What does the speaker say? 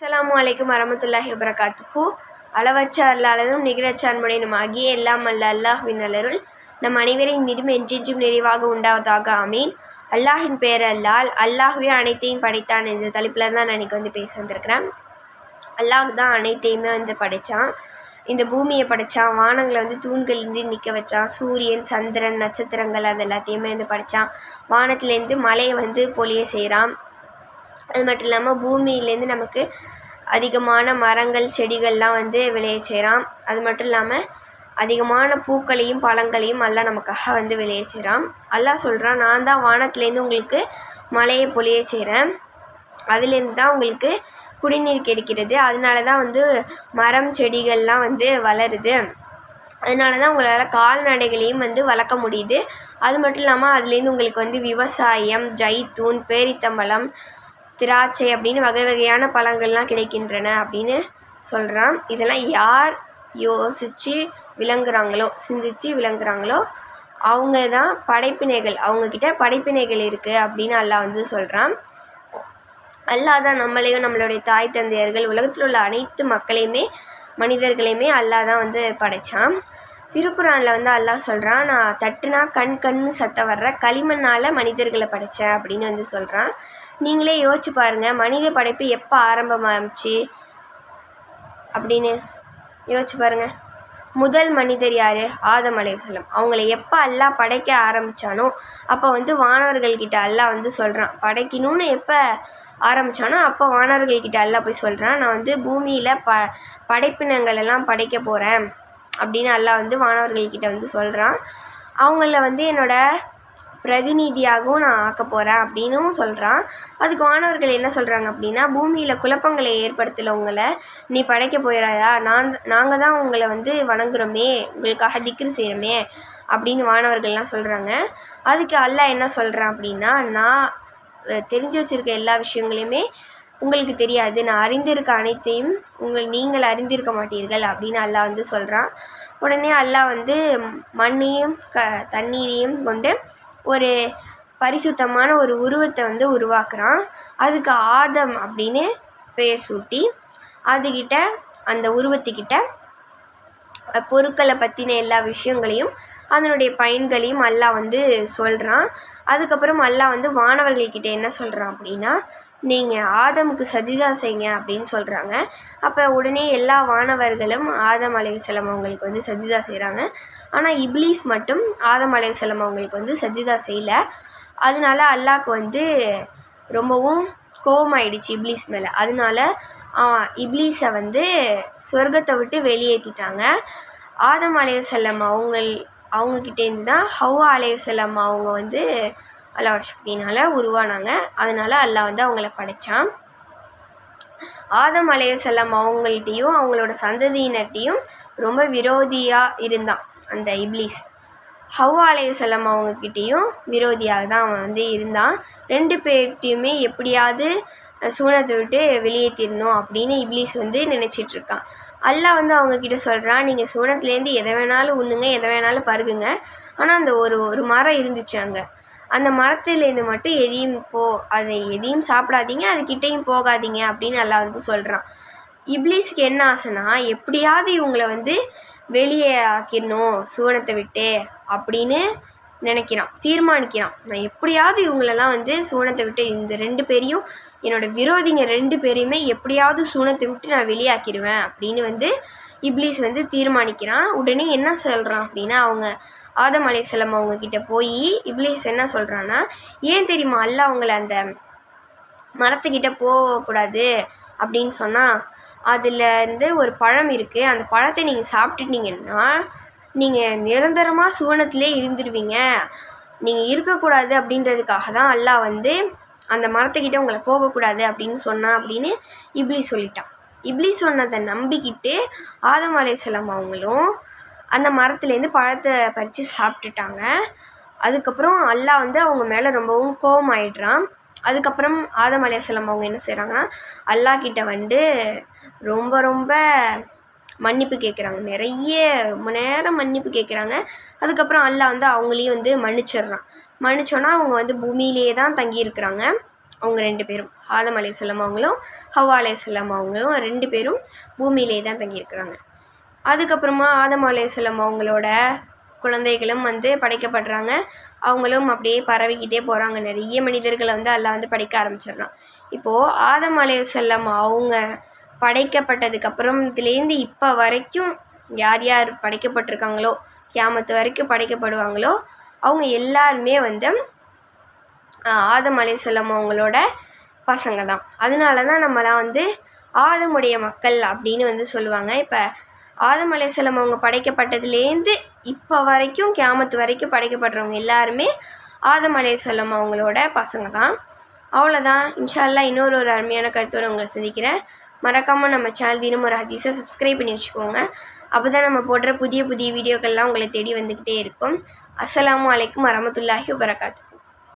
அஸ்லாம் வலைக்கம் வரமத்துல்லாஹி வபரகாத்துஹு. அளவற்ற அல்லாளதும் நிகரற்ற அன்புடையனும் ஆகிய எல்லாம் அல்ல அல்லாஹ்வின் அலருள் நம் அனைவரின் மீதும் என்றென்றும் நிறைவாக உண்டாவதாக ஆமீன். அல்லாஹின் பேர் அல்லால் அல்லாஹ்வே அனைத்தையும் படைத்தான் என்ற தலைப்பில் தான் நான் இன்னைக்கு வந்து பேச வந்திருக்கிறேன். அல்லாஹ் தான் அனைத்தையுமே வந்து படைத்தான் இந்த பூமியை படைத்தான் வானங்களை வந்து தூண்களின்றி நிற்க வச்சான். சூரியன் சந்திரன் நட்சத்திரங்கள் அது எல்லாத்தையுமே வந்து படைத்தான் வானத்துலேருந்து மழையை வந்து பொழிய செய்கிறான். அது மட்டும் இல்லாமல் பூமியிலேருந்து நமக்கு அதிகமான மரங்கள் செடிகள்லாம் வந்து விளைய செய்கிறான் அது மட்டும் இல்லாமல் அதிகமான பூக்களையும் பழங்களையும் அல்லாஹ் நமக்காக வந்து விளைய செய்கிறான் அல்லாஹ் சொல்கிறான் நான் தான் வானத்துலேருந்து உங்களுக்கு மழையை பொழிய செய்கிறேன் அதுலேருந்து தான் உங்களுக்கு குடிநீர் கிடைக்கிறது. அதனால தான் வந்து மரம் செடிகள்லாம் வந்து வளருது. அதனால தான் உங்களால் கால்நடைகளையும் வந்து வளர்க்க முடியுது. அது மட்டும் இல்லாமல் அதுலேருந்து உங்களுக்கு வந்து விவசாயம் ஜைத்தூன் பேரித்தம்பழம் திராட்சை அப்படின்னு வகை வகையான பழங்கள்லாம் கிடைக்கின்றன அப்படின்னு சொல்கிறான் இதெல்லாம் யார் யோசித்து விளங்குறாங்களோ சிந்திச்சு விளங்குறாங்களோ அவங்க தான் படைப்பினைகள். அவங்கக்கிட்ட படைப்பினைகள் இருக்குது அப்படின்னு அல்லாஹ் வந்து சொல்கிறான் அல்லாஹ் தான் நம்மளையும் நம்மளுடைய தாய் தந்தையர்கள் உலகத்தில் உள்ள அனைத்து மக்களையுமே மனிதர்களையுமே அல்லாஹ் தான் வந்து படைத்தான் திருக்குறானில் வந்து அல்லாஹ் சொல்கிறான் நான் தட்டுனா கண் கண்ணு சத்தம் வர்ற களிமண்ணால் மனிதர்களை படைத்தேன் அப்படின்னு வந்து சொல்கிறான் நீங்களே யோசிச்சு பாருங்கள் மனித படைப்பு எப்போ ஆரம்பமாகிச்சு அப்படின்னு யோசிச்சு பாருங்கள் முதல் மனிதர் யார்? ஆதம் அலையுசலம் அவங்கள எப்போ அல்லா படைக்க ஆரம்பித்தானோ அப்போ வந்து வானவர்கள்கிட்ட அல்லாஹ் வந்து சொல்கிறான் படைக்கணும்னு எப்போ ஆரம்பித்தானோ அப்போ வானவர்கள்கிட்ட அல்லா போய் சொல்கிறான் நான் வந்து பூமியில் ப படைப்பினங்கள் எல்லாம் படைக்க போகிறேன் அப்படின்னு அல்லா வந்து வானவர்கள்கிட்ட வந்து சொல்கிறான் அவங்கள வந்து என்னோடய பிரதிநிதியாகவும் நான் ஆக்க போகிறேன் அப்படின்னும் சொல்கிறான் அதுக்கு வானவர்கள் என்ன சொல்கிறாங்க அப்படின்னா பூமியில் குழப்பங்களை ஏற்படுத்தலவங்களை நீ படைக்க போயிடாதா நான் நாங்கள் தான் உங்களை வந்து வணங்குறோமே உங்களுக்காக திக்ரு செய்கிறோமே அப்படின்னு வானவர்கள்லாம் சொல்கிறாங்க அதுக்கு அல்லாஹ் என்ன சொல்கிறான் அப்படின்னா நான் தெரிஞ்சு வச்சுருக்க எல்லா விஷயங்களையுமே உங்களுக்கு தெரியாது. நான் அறிந்திருக்க அனைத்தையும் உங்கள் நீங்கள் அறிந்திருக்க மாட்டீர்கள் அப்படின்னு அல்லாஹ் வந்து சொல்கிறான் உடனே அல்லாஹ் வந்து மண்ணையும் க தண்ணீரையும் கொண்டு ஒரு பரிசுத்தமான ஒரு உருவத்தை வந்து உருவாக்குறான். அதுக்கு ஆதம் அப்படின்னு பெயர் சூட்டி அதுக்கிட்ட அந்த உருவத்துக்கிட்ட பொருட்களை பற்றின எல்லா விஷயங்களையும் அதனுடைய பயன்களையும் அல்லாஹ் வந்து சொல்கிறான் அதுக்கப்புறம் அல்லாஹ் வந்து வானவர்கள்கிட்ட என்ன சொல்கிறான் அப்படின்னா நீங்கள் ஆதமுக்கு சஜிதா செய்யுங்க அப்படின்னு சொல்கிறாங்க அப்போ உடனே எல்லா வானவர்களும் ஆதம் அலையுசலம் அவங்களுக்கு வந்து சஜிதா செய்கிறாங்க ஆனால் இப்லீஸ் மட்டும் ஆதம் அலையுசலம் அவங்களுக்கு வந்து சஜிதா செய்யலை. அதனால அல்லாக்கு வந்து ரொம்பவும் கோவமாயிடுச்சு இப்லீஸ் மேலே. அதனால இப்லீஸை வந்து சொர்க்கத்தை விட்டு வெளியேற்றிட்டாங்க ஆதம் அலையுசல்லம் அவங்கள் அவங்கக்கிட்டேருந்து தான் ஹவ்வா அலையுசல்லம் அவங்க வந்து அல்லாவோட சக்தினால் உருவானாங்க. அதனால் அல்லாஹ் வந்து அவங்கள படைத்தான் ஆதம் அலையசல்லாம் அவங்கள்ட்டையும் அவங்களோட சந்ததியினர்கிட்டையும் ரொம்ப விரோதியாக இருந்தான் அந்த இப்லீஸ். ஹவ்வா அலையசல்லாம் அவங்கக்கிட்டேயும் விரோதியாக தான் அவன் வந்து இருந்தான். ரெண்டு பேர்கிட்டையுமே எப்படியாவது சூனத்தை விட்டு வெளியேற்றிடணும் அப்படின்னு இப்லீஸ் வந்து நினச்சிட்ருக்கான் அல்லாஹ் வந்து அவங்கக்கிட்ட சொல்கிறான் நீங்கள் சூனத்துலேருந்து எதை வேணாலும் உண்ணுங்க எதை வேணாலும் பருகுங்க. ஆனால் அந்த ஒரு ஒரு மரம் இருந்துச்சு அங்கே. அந்த மரத்துலேருந்து மட்டும் எதையும் போ அதை எதையும் சாப்பிடாதீங்க அதுக்கிட்டேயும் போகாதீங்க அப்படின்னு நல்லா வந்து சொல்கிறான் இப்லீஸ்க்கு என்ன ஆசைனா எப்படியாவது இவங்களை வந்து வெளியே ஆக்கிடணும் சுவனத்தை விட்டு அப்படின்னு நினைக்கிறான் தீர்மானிக்கிறான். நான் எப்படியாவது இவங்களெல்லாம் வந்து சூனத்தை விட்டு இந்த ரெண்டு பேரையும் என்னோடய விரோதிங்க ரெண்டு பேரையுமே எப்படியாவது சூனத்தை விட்டு நான் வெளியாக்கிடுவேன் அப்படின்னு வந்து இப்ளீஸ் வந்து தீர்மானிக்கிறான். உடனே என்ன சொல்கிறான் அப்படின்னா அவங்க ஆதம் அலையம் அவங்கக்கிட்ட போய் இப்ளீஸ் என்ன சொல்கிறான்னா ஏன் தெரியுமா அல்ல அவங்கள அந்த மரத்துக்கிட்ட போகக்கூடாது? அப்படின்னு சொன்னால் அதில் இருந்து ஒரு பழம் இருக்குது அந்த பழத்தை நீங்கள் சாப்பிட்டுட்டீங்கன்னா நீங்கள் நிரந்தரமாக சுவனத்திலே இருந்துடுவீங்க. நீங்கள் இருக்கக்கூடாது அப்படின்றதுக்காக தான் அல்லாஹ் வந்து அந்த மரத்துக்கிட்ட உங்களை போகக்கூடாது அப்படின்னு சொன்னான் அப்படின்னு இப்லி சொல்லிட்டான். இப்லி சொன்னதை நம்பிக்கிட்டு ஆதம் அலையம் அவங்களும் அந்த மரத்துலேருந்து பழத்தை பறித்து சாப்பிட்டுட்டாங்க. அதுக்கப்புறம் அல்லாஹ் வந்து அவங்க மேலே ரொம்பவும் கோபம் ஆயிடுறான். அதுக்கப்புறம் ஆதம் அலையாசலம் அவங்க என்ன செய்கிறாங்கன்னா அல்லாஹ் கிட்ட வந்து ரொம்ப ரொம்ப மன்னிப்பு கேட்குறாங்க நிறைய ரொம்ப நேரம் மன்னிப்பு கேட்குறாங்க அதுக்கப்புறம் அல்லாஹ் வந்து அவங்களையும் வந்து மன்னிச்சிடுறான். மன்னிச்சோன்னா அவங்க வந்து பூமியிலேயே தான் தங்கியிருக்கிறாங்க. அவங்க ரெண்டு பேரும். ஆதம் அலையாம் அவங்களும் ஹவ்வா அலையாம் அவங்களும் ரெண்டு பேரும் பூமியிலே தான் தங்கியிருக்கிறாங்க. அதுக்கப்புறமா ஆதம் அலையாம் அவங்களோட குழந்தைகளும் வந்து படைக்கப்படுறாங்க. அவங்களும் அப்படியே பரவிக்கிட்டே போகிறாங்க நிறைய மனிதர்களை வந்து அல்லாஹ் வந்து படைக்க ஆரம்பிச்சிடுறான். இப்போது ஆதம் அலையாம் அவங்க படைக்கப்பட்டதுக்கப்புறம் இதுலேருந்து இப்போ வரைக்கும் யார் யார் படைக்கப்பட்டிருக்காங்களோ கியாமத்து வரைக்கும் படைக்கப்படுவாங்களோ அவங்க எல்லாருமே வந்து ஆதம் அலையாம் அவங்களோட பசங்க தான் அதனால தான் நம்மலாம் வந்து ஆதமுடைய மக்கள் அப்படின்னு வந்து சொல்லுவாங்க. இப்போ ஆதம் அலையம் அவங்க படைக்கப்பட்டதுலேருந்து இப்போ வரைக்கும் கேமத்து வரைக்கும் படைக்கப்படுறவங்க எல்லாருமே ஆதம் அலையம் அவங்களோட பசங்க தான் அவ்வளோதான் இன்ஷா இன்னொரு ஒரு அருமையான கருத்தோடு உங்களை சந்திக்கிறேன். மறக்காமல் நம்ம சேனல் தினம் ஒரு ஹதீஸை சப்ஸ்கிரைப் பண்ணி வச்சுக்கோங்க. அப்போ தான் நம்ம போடுற புதிய புதிய வீடியோக்கள்லாம் உங்களை தேடி வந்துக்கிட்டே இருக்கும். அஸ்ஸலாமு அலைக்கும் வரமத்துல்லாஹி வரகாத்து